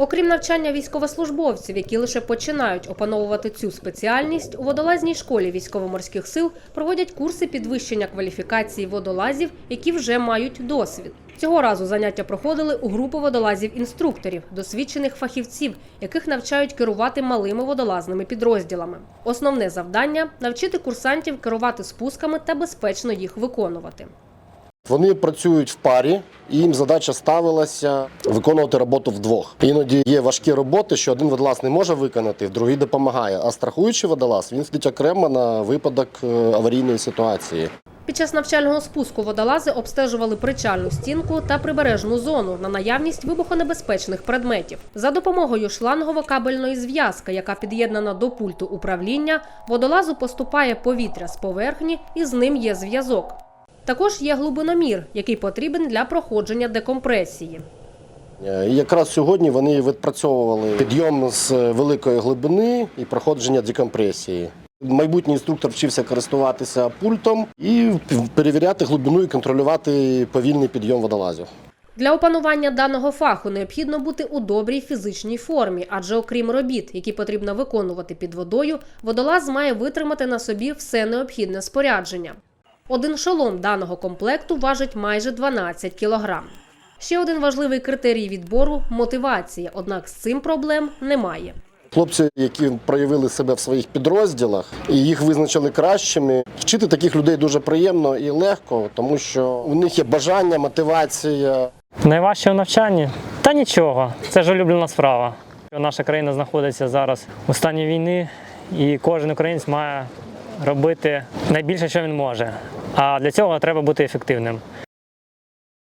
Окрім навчання військовослужбовців, які лише починають опановувати цю спеціальність, у водолазній школі військово-морських сил проводять курси підвищення кваліфікації водолазів, які вже мають досвід. Цього разу заняття проходили у групи водолазів-інструкторів, досвідчених фахівців, яких навчають керувати малими водолазними підрозділами. Основне завдання навчити курсантів керувати спусками та безпечно їх виконувати. Вони працюють в парі, і їм задача ставилася виконувати роботу вдвох. Іноді є важкі роботи, що один водолаз не може виконати, другий допомагає. А страхуючий водолаз він сидить окремо на випадок е, аварійної ситуації. Під час навчального спуску водолази обстежували причальну стінку та прибережну зону на наявність вибухонебезпечних предметів. За допомогою шлангово-кабельної зв'язки, яка під'єднана до пульту управління, водолазу поступає повітря з поверхні і з ним є зв'язок. Також є глибиномір, який потрібен для проходження декомпресії. Е, І якраз сьогодні вони відпрацьовували підйом з великої глибини і проходження декомпресії. Майбутній інструктор вчився користуватися пультом і перевіряти глибину і контролювати повільний підйом водолазів. Для опанування даного фаху необхідно бути у добрій фізичній формі, адже окрім робіт, які потрібно виконувати під водою, водолаз має витримати на собі все необхідне спорядження. Один шолом даного комплекту важить майже 12 кілограм. Ще один важливий критерій відбору мотивація, однак з цим проблем немає. Хлопці, які проявили себе в своїх підрозділах і їх визначили кращими, вчити таких людей дуже приємно і легко, тому що у них є бажання, мотивація. Найважче у навчанні? Та нічого, це ж улюблена справа. Наша країна знаходиться зараз у стані війни, і кожен українець має робити найбільше, що він може. А для цього треба бути ефективним.